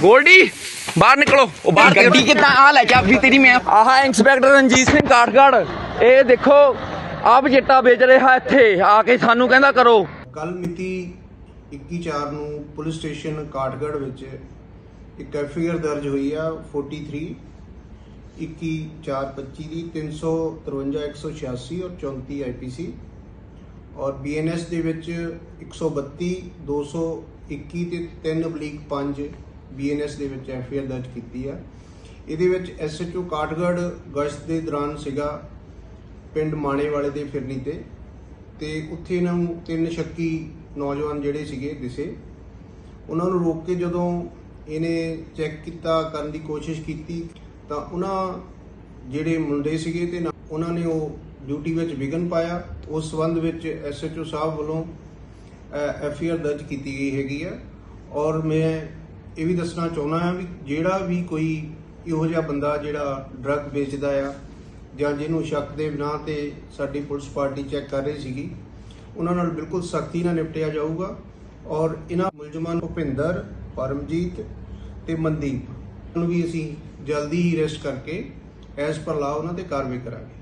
ਗੋਲਡੀ ਬਾਹਰ ਨਿਕਲੋ। ਉਹ ਬਾਹਰ ਗੱਡੀ ਕਿੱਦਾਂ? ਆ ਲੈ ਚਾਬੀ ਤੇਰੀ ਮੈਂ। ਆਹ ਇੰਸਪੈਕਟਰ ਰਣਜੀਤ ਸਿੰਘ ਕਾਠਗੜ੍ਹ ਇਹ ਦੇਖੋ ਆਪ ਚਿੱਟਾ ਵੇਚ ਰਿਹਾ ਇੱਥੇ। ਆ ਕੇ ਸਾਨੂੰ ਕਹਿੰਦਾ ਕਰੋ। ਕੱਲ ਮਿਤੀ 21/4 ਨੂੰ ਪੁਲਿਸ ਸਟੇਸ਼ਨ ਕਾਠਗੜ੍ਹ ਵਿੱਚ ਇੱਕ ਐਫਆਈਆਰ ਦਰਜ ਹੋਈ ਆ 43 21/4/25 ਦੀ 353 186 ਔਰ 34 ਆਈਪੀਸੀ ਔਰ ਬੀਐਨਐਸ ਦੇ ਵਿੱਚ 132 221 ਤੇ 3 ਬਲੀਕ 5 ਬੀਐਨਐਸ ਦੇ ਵਿੱਚ ਐਫਆਈਆਰ ਦਰਜ ਕੀਤੀ ਆ। ਇਹਦੇ ਵਿੱਚ ਐਸਐਚਓ ਕਾਠਗੜ੍ਹ ਗਸ਼ਤ ਦੇ ਦੌਰਾਨ ਸੀਗਾ ਪਿੰਡ ਮਾਣੇ ਵਾਲੇ ਦੇ ਫਿਰਨੀ ਤੇ। ਤੇ ਉੱਥੇ ਇਹਨਾਂ ਨੂੰ ਤਿੰਨ ਸ਼ੱਕੀ ਨੌਜਵਾਨ ਜਿਹੜੇ ਸੀਗੇ ਦਿਸੇ। ਉਹਨਾਂ ਨੂੰ ਰੋਕ ਕੇ ਜਦੋਂ ਇਹਨੇ ਚੈੱਕ ਕੀਤਾ, ਕਰਨ ਦੀ ਕੋਸ਼ਿਸ਼ ਕੀਤੀ, ਤਾਂ ਉਹਨਾਂ ਜਿਹੜੇ ਮੁੰਡੇ ਸੀਗੇ ਤੇ ਉਹਨਾਂ ਨੇ ਉਹ ਡਿਊਟੀ ਵਿੱਚ ਵਿਘਨ ਪਾਇਆ। ਉਸ ਸਬੰਧ ਵਿੱਚ ਐਸਐਚਓ ਸਾਹਿਬ ਵੱਲੋਂ ਐਫਆਈਆਰ ਦਰਜ ਕੀਤੀ ਗਈ ਹੈਗੀ ਆ। ਔਰ ਮੈਂ ਇਹ ਵੀ ਦੱਸਣਾ ਚਾਹੁੰਦਾ ਹਾਂ ਵੀ ਜਿਹੜਾ ਵੀ ਕੋਈ ਇਹੋ ਜਿਹਾ ਬੰਦਾ ਜਿਹੜਾ ਡਰੱਗ ਵੇਚਦਾ ਆ ਜਾਂ ਜਿਹਨੂੰ ਸ਼ੱਕ ਦੇ ਬਿਨਾਂ ਤੇ ਸਾਡੀ ਪੁਲਿਸ ਪਾਰਟੀ ਚੈੱਕ ਕਰ ਰਹੀ ਸੀਗੀ, ਉਹਨਾਂ ਨਾਲ ਬਿਲਕੁਲ ਸਖਤੀ ਨਾਲ ਨਿਪਟਿਆ ਜਾਊਗਾ ਔਰ ਇਹਨਾਂ ਮੁਲਜ਼ਮਾਂ ਨੂੰ ਭੁਪਿੰਦਰ, ਪਰਮਜੀਤ ਤੇ ਮਨਦੀਪ ਨੂੰ ਵੀ ਅਸੀਂ ਜਲਦੀ ਹੀ ਅਰੈਸਟ ਕਰਕੇ ਐਸ ਪਰ ਲਾ ਉਹਨਾਂ ਤੇ ਕਾਰਵਾਈ ਕਰਾਂਗੇ।